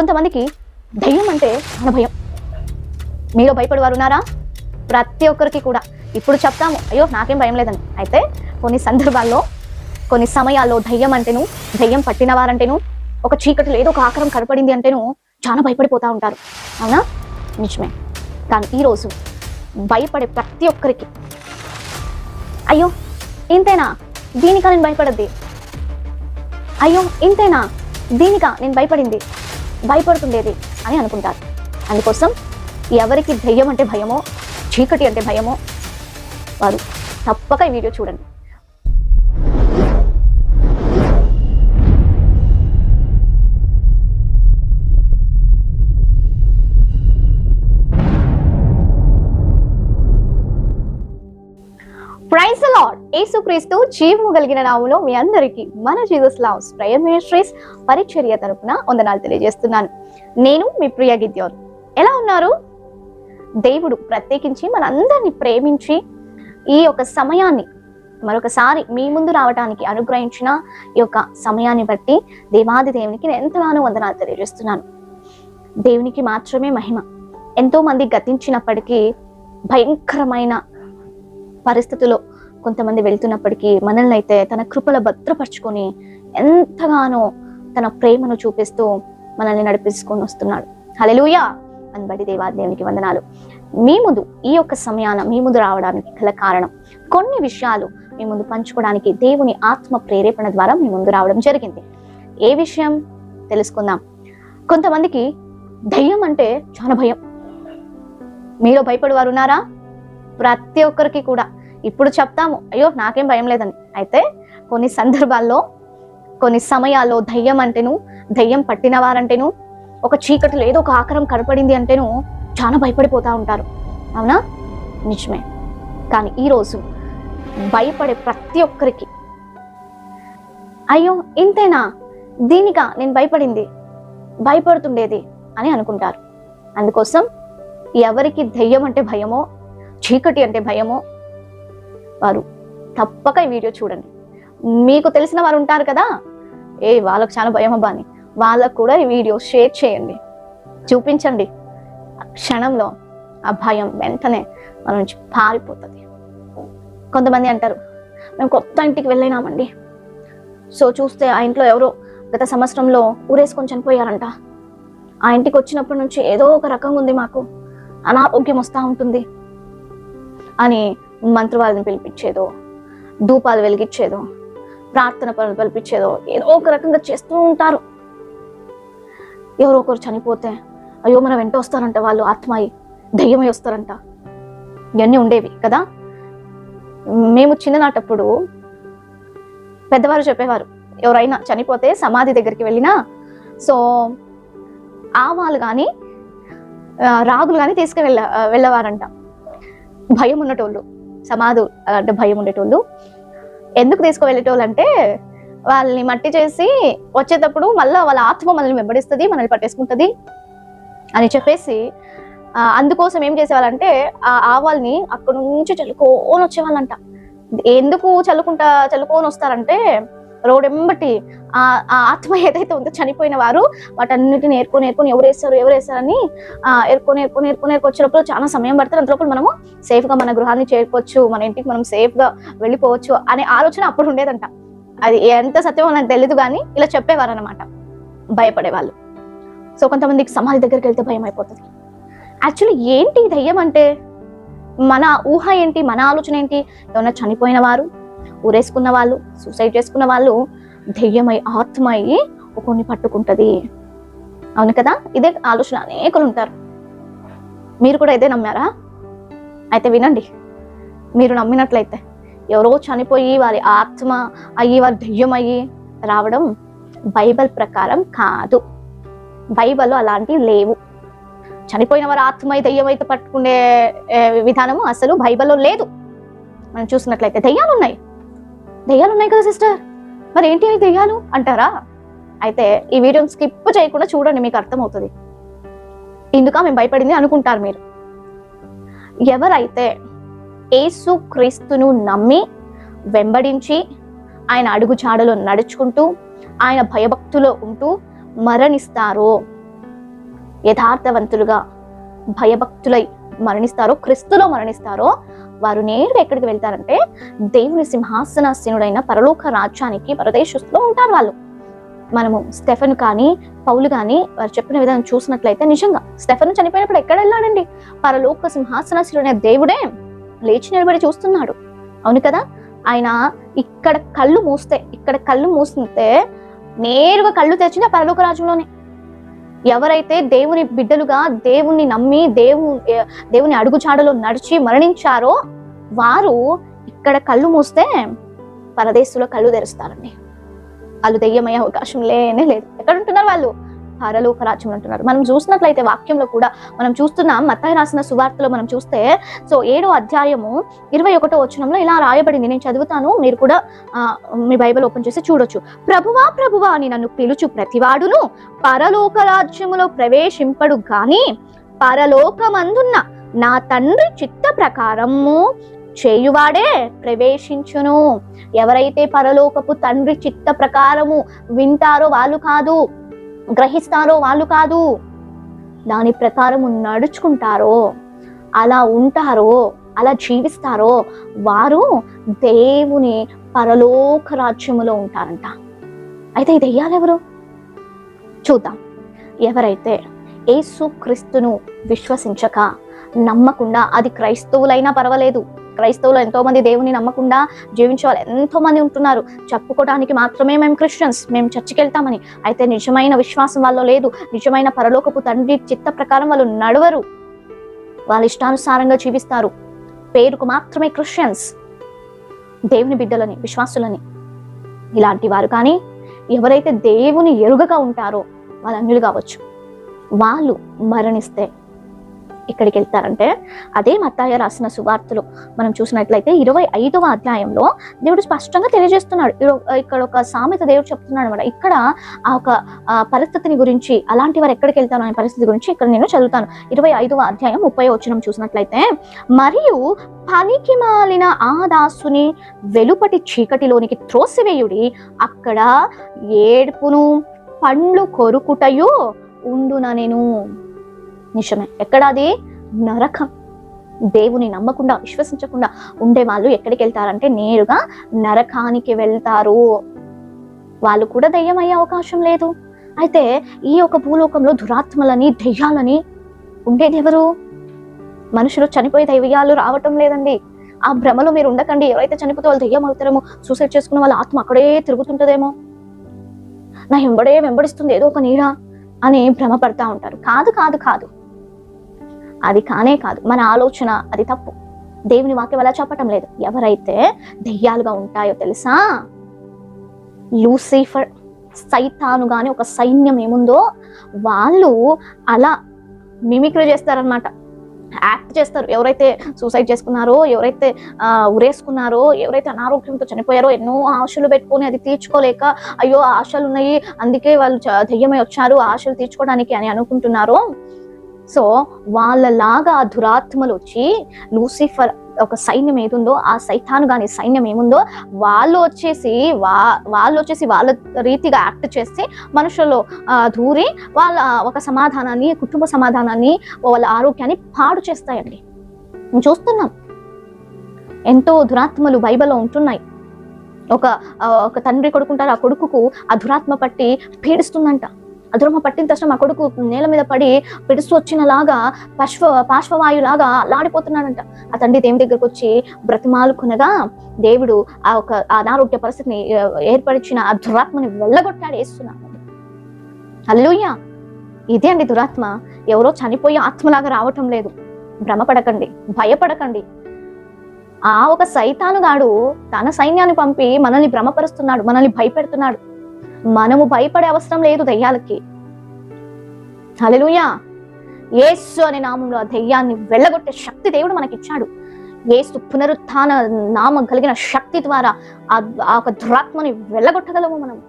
కొంతమందికి దయ్యం అంటే చాలా భయం. మీరు భయపడేవారు ఉన్నారా ప్రతి ఒక్కరికి కూడా. ఇప్పుడు చెప్తాము. అయ్యో నాకేం భయం లేదని అయితే కొన్ని సందర్భాల్లో కొన్ని సమయాల్లో దయ్యం అంటేను దయ్యం పట్టిన వారంటేను ఒక చీకటి లేదో ఒక ఆకారం కనపడింది అంటేను చాలా భయపడిపోతూ ఉంటారు. అవునా? నిజమే. కానీ ఈరోజు భయపడే ప్రతి ఒక్కరికి. అయ్యో ఇంతేనా? దీనికా నేను భయపడద్ది? అయ్యో ఇంతేనా? దీనికా నేను భయపడింది? భయపడుతుండేది అని అనుకుంటారు. అందుకోసం ఎవరికి దయ్యం అంటే భయమో చీకటి అంటే భయమో వారు తప్పక ఈ వీడియో చూడండి. యేసుక్రీస్తు జీవము కలిగిన నాములో మీ అందరికీ మన జీసస్ లవ్స్ ప్రేయర్ మినిస్ట్రీస్ పరిచర్య తరపున వందనాలు తెలియజేస్తున్నాను. నేను మీ ప్రియ గిద్యోన్. ఎలా ఉన్నారు? దేవుడు ప్రత్యేకించి మనందరినీ ప్రేమించి ఈ యొక్క సమయాన్ని మరొకసారి మీ ముందు రావడానికి అనుగ్రహించిన ఈ యొక్క సమయాన్ని బట్టి దేవాది దేవునికి నేను ఎంతగానో వందనాలు తెలియజేస్తున్నాను. దేవునికి మాత్రమే మహిమ. ఎంతోమంది గతించినప్పటికీ భయంకరమైన పరిస్థితుల్లో కొంతమంది వెళ్తున్నప్పటికీ మనల్ని అయితే తన కృపల భద్రపరుచుకొని ఎంతగానో తన ప్రేమను చూపిస్తూ మనల్ని నడిపించుకొని వస్తున్నాడు. హలెలుయా అనబడి దేవా దేవాదేవునికి వందనాలు. మీ ముందు ఈ యొక్క సమయాన మీ ముందు రావడానికి గల కారణం కొన్ని విషయాలు మీ ముందు పంచుకోవడానికి దేవుని ఆత్మ ప్రేరేపణ ద్వారా మీ ముందు రావడం జరిగింది. ఏ విషయం? తెలుసుకుందాం. కొంతమందికి దయ్యం అంటే చాలా భయం. మీరు భయపడి వారు ఉన్నారా ప్రతి ఒక్కరికి కూడా. ఇప్పుడు చెప్తాము. అయ్యో నాకేం భయం లేదని అయితే కొన్ని సందర్భాల్లో కొన్ని సమయాల్లో దయ్యం అంటేను దయ్యం పట్టిన వారంటేను ఒక చీకటిలో ఏదో ఒక ఆకారం కనపడింది అంటేను చాలా భయపడిపోతూ ఉంటారు. అవునా? నిజమే. కానీ ఈరోజు భయపడే ప్రతి ఒక్కరికి అయ్యో ఇంతేనా? దీనికా నేను భయపడింది భయపడుతుండేది అని అనుకుంటారు. అందుకోసం ఎవరికి దెయ్యం అంటే భయమో చీకటి అంటే భయమో వారు. తప్పక ఈ వీడియో చూడండి. మీకు తెలిసిన వారు ఉంటారు కదా? ఏ వాళ్ళకు చాలా భయం అబ్బా అని. వాళ్ళకు కూడా ఈ వీడియో షేర్ చేయండి. చూపించండి. క్షణంలో ఆ భయం వెంటనే మన నుంచి పారిపోతుంది. కొంతమంది అంటారు మేము కొత్త ఇంటికి వెళ్ళినామండి. సో చూస్తే ఆ ఇంట్లో ఎవరో గత సంవత్సరంలో ఊరేసుకొని చనిపోయారంట. ఆ ఇంటికి వచ్చినప్పటి నుంచి ఏదో ఒక రకంగా ఉంది మాకు. అనారోగ్యం వస్తూ ఉంటుంది. అని మంత్రవాదిని పిలిపించేదో ధూపాలు వెలిగించేదో ప్రార్థన పనులు పిలిపించేదో ఏదో ఒక రకంగా చేస్తూ ఉంటారు. ఎవరో ఒకరు చనిపోతే అయ్యో మన వెంట వస్తారంట వాళ్ళు ఆత్మాయి దయ్యమై వస్తారంట. ఇవన్నీ ఉండేవి కదా? మేము చిన్ననాటప్పుడు పెద్దవారు చెప్పేవారు ఎవరైనా చనిపోతే సమాధి దగ్గరికి వెళ్ళినా సో ఆవాలు కానీ రాగులు కానీ తీసుకువెళ్ళ వెళ్ళవారంట. భయం ఉన్నటోళ్ళు. సమాధు అంటే భయం ఉండేటోళ్ళు. ఎందుకు తీసుకువెళ్ళేటోళ్ళు అంటే వాళ్ళని మట్టి చేసి వచ్చేటప్పుడు మళ్ళీ వాళ్ళ ఆత్మ మనల్ని వెంబడిస్తుంది మనల్ని పట్టేసుకుంటుంది అని చెప్పేసి అందుకోసం ఏం చేసేవాళ్ళంటే ఆ ఆవాల్ని అక్కడ నుంచి చల్లుకొని వచ్చేవాళ్ళంట. ఎందుకు చల్లుకుంటా చల్లుకొని వస్తారంటే రోడ్ ఎంబటి ఆ ఆ ఆత్మ ఏదైతే ఉందో చనిపోయిన వారు వాటన్నిటిని ఏర్కొని ఏర్కొని ఎవరు వేస్తారు ఎవరు వేస్తారని ఆ ఏర్కొని ఏర్కొని ఏరుకొని వచ్చినప్పుడు చాలా సమయం పడుతుంది. అంతలోపల మనము సేఫ్గా మన గృహాన్ని చేరుకోవచ్చు మన ఇంటికి మనం సేఫ్గా వెళ్ళిపోవచ్చు అనే ఆలోచన అప్పుడు ఉండేదంట. అది ఎంత సత్యమో నాకు తెలియదు కానీ ఇలా చెప్పేవారు అనమాట భయపడేవాళ్ళు. సో కొంతమందికి సమాధి దగ్గరికి వెళ్తే భయం అయిపోతుంది. యాక్చువల్లీ ఏంటి దయ్యం అంటే? మన ఊహ ఏంటి? మన ఆలోచన ఏంటి? ఏమన్నా చనిపోయిన వారు ఊరేసుకున్న వాళ్ళు సూసైడ్ చేసుకున్న వాళ్ళు దెయ్యమై ఆత్మై ఒకరిని పట్టుకుంటది. అవును కదా? ఇదే ఆలోచన అనేకులు ఉంటారు. మీరు కూడా ఇదే నమ్మారా? అయితే వినండి. మీరు నమ్మినట్లయితే ఎవరో చనిపోయి వారి ఆత్మ అయ్యి వారి దెయ్యం అయ్యి రావడం బైబల్ ప్రకారం కాదు. బైబిల్లో అలాంటివి లేవు. చనిపోయిన వారి ఆత్మ దెయ్యమైతే పట్టుకునే విధానము అసలు బైబిల్లో లేదు. మనం చూసినట్లయితే దెయ్యాలు ఉన్నాయి. దెయ్యాలు ఉన్నాయి కదా సిస్టర్? మరి ఏంటి అవి దెయ్యాలు అంటారా? అయితే ఈ వీడియోని స్కిప్ చేయకుండా చూడండి మీకు అర్థమవుతుంది. ఇందుక మేము భయపడింది అనుకుంటారు మీరు. ఎవరైతే ఏసు క్రీస్తును నమ్మి వెంబడించి ఆయన అడుగు చాడలో నడుచుకుంటూ ఆయన భయభక్తులో ఉంటూ మరణిస్తారో యథార్థవంతులుగా భయభక్తులై మరణిస్తారో క్రిస్తులో మరణిస్తారో వారు నేరుగా ఎక్కడికి వెళ్తారంటే దేవుని సింహాసనాసీనుడైన పరలోక రాజ్యానికి పరదేశస్తులో ఉంటారు వాళ్ళు. మనము స్టెఫెన్ కానీ పౌలు కానీ వారు చెప్పిన విధానం చూసినట్లయితే నిజంగా స్టెఫెన్ చనిపోయినప్పుడు ఎక్కడ వెళ్ళాడండి? పరలోక సింహాసనాసీనుడైన దేవుడే లేచి నిలబడి చూస్తున్నాడు. అవును కదా? ఆయన ఇక్కడ కళ్ళు మూస్తే ఇక్కడ కళ్ళు మూస్తే నేరుగా కళ్ళు తెచ్చిన పరలోక రాజ్యంలోనే. ఎవరైతే దేవుని బిడ్డలుగా దేవుణ్ణి నమ్మి దేవు దేవుని అడుగుచాడలో నడిచి మరణించారో వారు ఇక్కడ కళ్ళు మూస్తే పరదేశంలో కళ్ళు తెరుస్తారండి. వాళ్ళు దెయ్యమయ్యే అవకాశం లేనే లేదు. ఎక్కడ ఉంటున్నారు వాళ్ళు? పరలోక రాజ్యంలో అంటున్నారు. మనం చూసినట్లయితే వాక్యంలో కూడా మనం చూస్తున్నాం మత్తాయి రాసిన సువార్తలో మనం చూస్తే సో ఏడో అధ్యాయము ఇరవై ఒకటో వచనంలో ఇలా రాయబడింది. నేను చదువుతాను మీరు కూడా మీ బైబిల్ ఓపెన్ చేసి చూడొచ్చు. ప్రభువా ప్రభువా అని నన్ను పిలుచు ప్రతివాడును పరలోక రాజ్యములో ప్రవేశింపడు గాని పరలోకమందున్న నా తండ్రి చిత్త ప్రకారము చేయువాడే ప్రవేశించును. ఎవరైతే పరలోకపు తండ్రి చిత్త ప్రకారము వింటారో వాళ్ళు కాదు గ్రహిస్తారో వాళ్ళు కాదు. దాని ప్రకారం నడుచుకుంటారో అలా ఉంటారో అలా జీవిస్తారో వారు దేవుని పరలోక రాజ్యములో ఉంటారంట. అయితే ఈ దెయ్యాలు ఎవరు? చూద్దాం. ఎవరైతే యేసు క్రీస్తును విశ్వసించక నమ్మకుండా అది క్రైస్తవులైనా పర్వాలేదు. క్రైస్తవులు ఎంతో మంది దేవుని నమ్మకుండా జీవించే వాళ్ళు ఎంతో మంది ఉంటున్నారు. చెప్పుకోవడానికి మాత్రమే మేము క్రిస్టియన్స్ మేము చర్చికి వెళ్తామని. అయితే నిజమైన విశ్వాసం వాళ్ళు లేదు. నిజమైన పరలోకపు తండ్రి చిత్త ప్రకారం వాళ్ళు నడవరు. వాళ్ళ ఇష్టానుసారంగా జీవిస్తారు. పేరుకు మాత్రమే క్రిస్టియన్స్. దేవుని బిడ్డలని విశ్వాసులని. ఇలాంటి వారు కానీ ఎవరైతే దేవుని ఎరుగగా ఉంటారో వాళ్ళ అన్యులు కావచ్చు. వాళ్ళు మరణిస్తే ఎక్కడికి వెళ్తారంటే అదే మత్తాయ రాసిన సువార్తలు. మనం చూసినట్లయితే ఇరవై ఐదవ అధ్యాయంలో దేవుడు స్పష్టంగా తెలియజేస్తున్నాడు. ఇక్కడ ఒక సామెత దేవుడు చెప్తున్నాడు అనమాట ఇక్కడ ఆ ఒక పరిస్థితిని గురించి అలాంటి వారు ఎక్కడికి వెళ్తారు అనే పరిస్థితి గురించి ఇక్కడ నేను చదువుతాను. ఇరవై ఐదవ అధ్యాయం ముప్పై వచ్చినం చూసినట్లయితే మరియు పనికి మాలిన ఆ దాసుని వెలుపటి చీకటిలోనికి త్రోసివేయుడి అక్కడ ఏడుపును పండ్లు కొరుకుటయు ఉండున నేను నిజమే ఎక్కడ అది నరకం. దేవుని నమ్మకుండా విశ్వసించకుండా ఉండే వాళ్ళు ఎక్కడికి వెళ్తారంటే నేరుగా నరకానికి వెళ్తారు. వాళ్ళు కూడా దయ్యమయ్యే అవకాశం లేదు. అయితే ఈ యొక్క భూలోకంలో దురాత్మలని దెయ్యాలని ఉండేది ఎవరు? మనుషులు చనిపోయే దైవ్యాలు రావటం లేదండి. ఆ భ్రమలో మీరు ఉండకండి. ఎవరైతే చనిపోతే వాళ్ళు దెయ్యం అవుతారేమో సూసైడ్ చేసుకున్న వాళ్ళ ఆత్మ అక్కడే తిరుగుతుంటదేమో. నా వెంబడే వెంబడిస్తుంది ఏదో ఒక నీడ అని భ్రమపడతా ఉంటారు. కాదు కాదు కాదు. అది కానే కాదు. మన ఆలోచన అది తప్పు. దేవుని వాక్యం అలా చెప్పటం లేదు. ఎవరైతే దెయ్యాలుగా ఉంటాయో తెలుసా? లూసిఫర్ సైతాను గాని ఒక సైన్యం ఏముందో వాళ్ళు అలా మిమిక్రీ చేస్తారనమాట యాక్ట్ చేస్తారు. ఎవరైతే సూసైడ్ చేసుకున్నారో ఎవరైతే ఉరేసుకున్నారో ఎవరైతే అనారోగ్యంతో చనిపోయారో ఎన్నో ఆశలు పెట్టుకొని అది తీర్చుకోలేక అయ్యో ఆశలు ఉన్నాయి అందుకే వాళ్ళు దెయ్యమై వచ్చారు ఆ ఆశలు తీర్చుకోవడానికి అని అనుకుంటున్నారో సో వాళ్ళలాగా ఆ దురాత్మలు వచ్చి లూసిఫర్ ఒక సైన్యం ఏదుందో ఆ సైతాను గాని సైన్యం ఏముందో వాళ్ళు వచ్చేసి వా వాళ్ళు వచ్చేసి వాళ్ళ రీతిగా యాక్ట్ చేసి మనుషుల్లో దూరి వాళ్ళ ఒక సమాధానాన్ని కుటుంబ సమాధానాన్ని వాళ్ళ ఆరోగ్యాన్ని పాడు చేస్తాయండి. చూస్తున్నాం. ఎంతో దురాత్మలు బైబిల్లో ఉంటున్నాయి. ఒక ఒక తండ్రి కొడుకుంటారు ఆ కొడుకుకు ఆ దురాత్మ పట్టి పీడిస్తుందంట. ఆ పట్టిన తక్షణం ఆ కొడుకు నేల మీద పడి పిడుస్తూ వచ్చినలాగా పశ్వ పార్శ్వవాయులాగా లాడిపోతున్నాడంట. ఆ తండ్రి దేవుని దగ్గరకు వచ్చి బ్రతిమాలుకునగా దేవుడు ఆ ఒక ఆ అనారోగ్య పరిస్థితిని ఏర్పరిచిన ఆ దురాత్మని వెళ్ళగొట్టాడు వేస్తున్నాడు అల్లుయ్య ఇదే అండి దురాత్మ. ఎవరో చనిపోయే ఆత్మలాగా రావటం లేదు. భ్రమపడకండి భయపడకండి. ఆ ఒక సైతానుగాడు తన సైన్యాన్ని పంపి మనల్ని భ్రమపరుస్తున్నాడు మనల్ని భయపెడుతున్నాడు. మనము భయపడే అవసరం లేదు దయ్యాలకి. హల్లెలూయా. ఏసు అనే నామంలో ఆ దయ్యాన్ని వెళ్ళగొట్టే శక్తి దేవుడు మనకిచ్చాడు. ఏసు పునరుత్థాన నామం కలిగిన శక్తి ద్వారా ఆ ఆ ఒక దురాత్మని వెళ్ళగొట్టగలము మనం.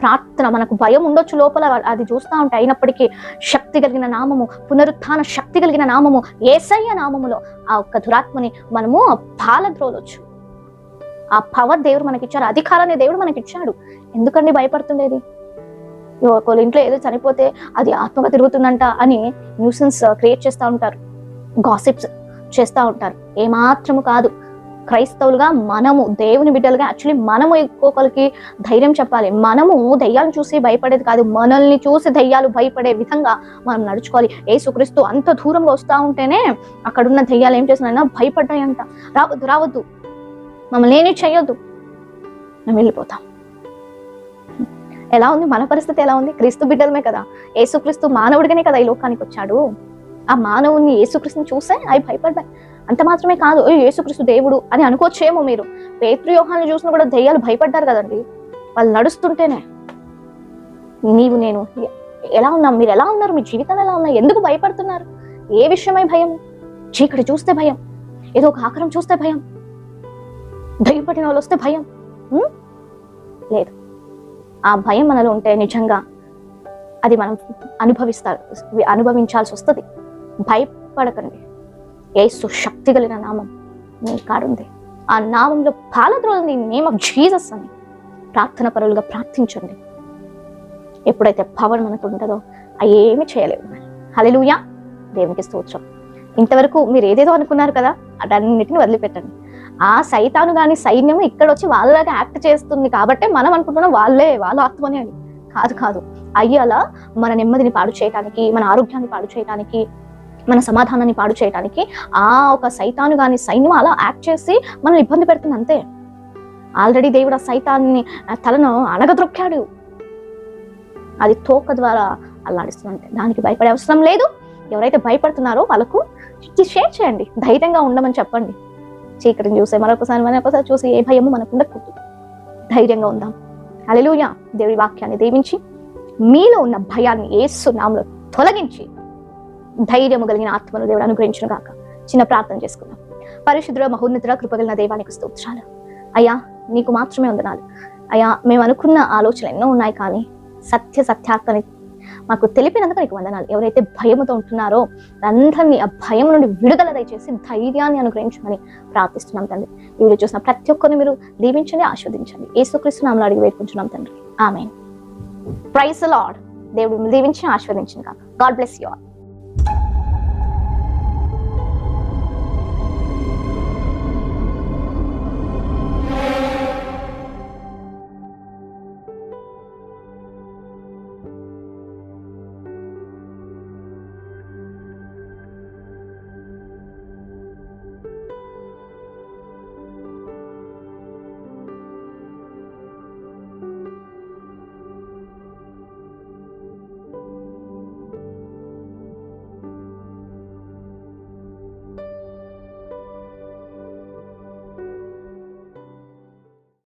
ప్రార్థన మనకు భయం ఉండొచ్చు లోపల అది చూస్తూ ఉంటే అయినప్పటికీ శక్తి కలిగిన నామము పునరుత్థాన శక్తి కలిగిన నామము ఏసయ్య నామములో ఆ ఒక్క దురాత్మని మనము పాలద్రోలొచ్చు. ఆ పవర్ దేవుడు మనకిచ్చాడు అధికారాన్ని దేవుడు మనకిచ్చాడు. ఎందుకండి భయపడుతుండేది? ఒకళ్ళ ఇంట్లో ఏదో చనిపోతే అది ఆత్మగా తిరుగుతుందంట అని న్యూసెన్స్ uh, క్రియేట్ చేస్తూ ఉంటారు. గాసిప్స్ చేస్తూ ఉంటారు. ఏమాత్రము కాదు క్రైస్తవులుగా మనము దేవుని బిడ్డలుగా యాక్చువల్లీ మనము ఇంకొకరికి ధైర్యం చెప్పాలి. మనము దయ్యాలను చూసి భయపడేది కాదు మనల్ని చూసి దయ్యాలు భయపడే విధంగా మనం నడుచుకోవాలి. ఏసుక్రీస్తు అంత దూరంగా వస్తూ ఉంటేనే అక్కడున్న దయ్యాలు ఏం చేస్తున్నాయన్నా భయపడ్డాయంట. రావద్దు రావద్దు. మమ్మల్ని ఏమి చేయొద్దు మేము వెళ్ళిపోతాం. ఎలా ఉంది? మన పరిస్థితి ఎలా ఉంది? క్రీస్తు బిడ్డలమే కదా. ఏసుక్రీస్తు మానవుడిగానే కదా ఈ లోకానికి వచ్చాడు. ఆ మానవుని యేసుక్రీస్తుని చూసే అవి భయపడ్డాయి అంత మాత్రమే కాదు "ఓయ్, యేసుక్రీస్తు దేవుడు అని అనుకోవచ్చేమో మీరు. పేతృవ్యూహాన్ని చూసినా చూసిన కూడా దయ్యాలు భయపడ్డారు కదండి. వాళ్ళు నడుస్తుంటేనే. నీవు నేను ఎలా ఉన్నాం మీరు ఎలా ఉన్నారు? మీ జీవితాలు ఎలా ఉన్నాయి? ఎందుకు భయపడుతున్నారు? ఏ విషయమై భయం? చీకటి చూస్తే భయం. ఏదో ఒక ఆకారం చూస్తే భయం. భయపడిన వాళ్ళు వస్తే భయం. లేదు. ఆ భయం మనలో ఉంటే నిజంగా అది మనం అనుభవిస్తారు అనుభవించాల్సి వస్తుంది. భయపడకండి. ఏసు శక్తి కలిగిన నామం నీ కాడుంది. ఆ నామంలో పాలద్రోలని నేమ్ ఆఫ్ జీసస్ అని ప్రార్థన పరులుగా ప్రార్థించండి. ఎప్పుడైతే పవర్ మనకు ఉంటుందో అవి ఏమి చేయలేవు. హల్లెలూయా. దేవునికి స్తోత్రం. ఇంతవరకు మీరు ఏదేదో అనుకున్నారు కదా అటన్నిటిని వదిలిపెట్టండి. ఆ సైతాను గాని సైన్యం ఇక్కడ వచ్చి వాళ్ళలాగా యాక్ట్ చేస్తుంది కాబట్టి మనం అనుకుంటున్నాం వాళ్ళే వాళ్ళ ఆత్మనే అని. కాదు కాదు. అయ్యాలా మన నెమ్మదిని పాడు చేయడానికి మన ఆరోగ్యాన్ని పాడు చేయడానికి మన సమాధానాన్ని పాడు చేయడానికి ఆ ఒక సైతాను గాని సైన్యం అలా యాక్ట్ చేసి మనం ఇబ్బంది పెడుతుంది అంతే. ఆల్రెడీ దేవుడు ఆ సైతాన్ని ఆ తలను అణగద్రొక్కాడు అది తోక ద్వారా అల్లాడిస్తుంది దానికి భయపడే అవసరం లేదు. ఎవరైతే భయపడుతున్నారో వాళ్ళకు షేర్ చేయండి. ధైర్యంగా ఉండమని చెప్పండి. చీకటిని చూసే మరొకసారి మరొకసారి చూసి ఏ భయము మనకు ఉండకూడదు ధైర్యంగా ఉందాం. అలెలుయ దేవుడి వాక్యాన్ని దీవించి మీలో ఉన్న భయాన్ని ఏసు నామలో తొలగించి ధైర్యము కలిగిన ఆత్మను దేవుడు అనుగ్రహించిన గాక. చిన్న ప్రార్థన చేసుకుందాం. పరిశుద్ధుల మహోన్నతుల కృపగలిగిన దేవానికి స్తోత్రాలు. అయ్యా నీకు మాత్రమే వందనాలు. అయ్యా మేము అనుకున్న ఆలోచనలు ఎన్నో ఉన్నాయి కానీ సత్య సత్యార్థని మాకు తెలిపినందుకు నీకు వందనాలు. ఎవరైతే భయముతో ఉంటున్నారో అందరినీ ఆ భయం నుండి విడుదల దయచేసి ధైర్యాన్ని అనుగ్రహించమని ప్రార్థిస్తున్నాం తండ్రి. ఈ వీడియో చూసిన ప్రతి ఒక్కరిని మీరు దీవించండి ఆస్వాదించండి ఏసుక్రీస్తు నామలు అడిగి వేడుకుంటున్నాం తండ్రి. ఆమె ప్రైస్ లాడ్ దేవుడు దీవించి ఆస్వాదించింది కాక గాడ్ బ్లెస్ యూ ఆల్